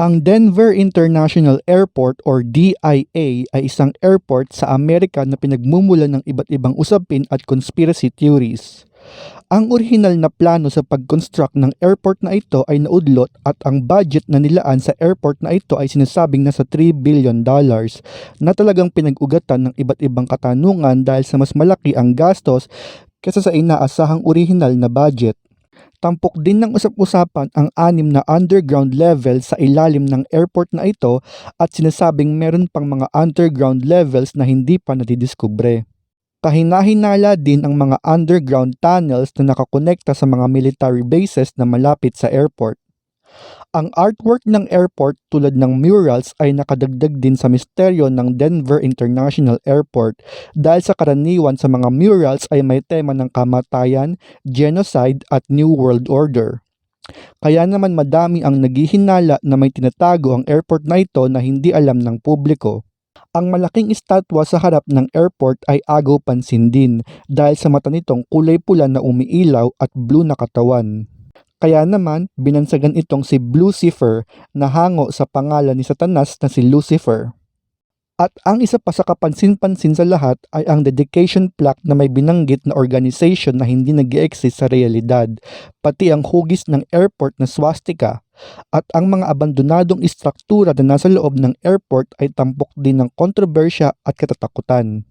Ang Denver International Airport or DIA ay isang airport sa Amerika na pinagmumulan ng iba't ibang usapin at conspiracy theories. Ang orihinal na plano sa pag-construct ng airport na ito ay naudlot at ang budget na nilaan sa airport na ito ay sinasabing nasa 3 billion dollars na talagang pinag-ugatan ng iba't ibang katanungan dahil sa mas malaki ang gastos kesa sa inaasahang orihinal na budget. Tampok din ng usap-usapan ang anim na underground level sa ilalim ng airport na ito at sinasabing meron pang mga underground levels na hindi pa nadidiskubre. Kahinahinala din ang mga underground tunnels na nakakonekta sa mga military bases na malapit sa airport. Ang artwork ng airport tulad ng murals ay nakadagdag din sa misteryo ng Denver International Airport dahil sa karaniwan sa mga murals ay may tema ng kamatayan, genocide at New World Order. Kaya naman madami ang naghihinala na may tinatago ang airport na ito na hindi alam ng publiko. Ang malaking estatwa sa harap ng airport ay agaw pansin din dahil sa mata nitong kulay pula na umiilaw at blue na katawan. Kaya naman, binansagan itong si Lucifer na hango sa pangalan ni Satanas na si Lucifer. At ang isa pa sa kapansin-pansin sa lahat ay ang dedication plaque na may binanggit na organization na hindi nag exist sa realidad, pati ang hugis ng airport na swastika. At ang mga abandonadong istruktura na nasa loob ng airport ay tampok din ng kontrobersya at katatakutan.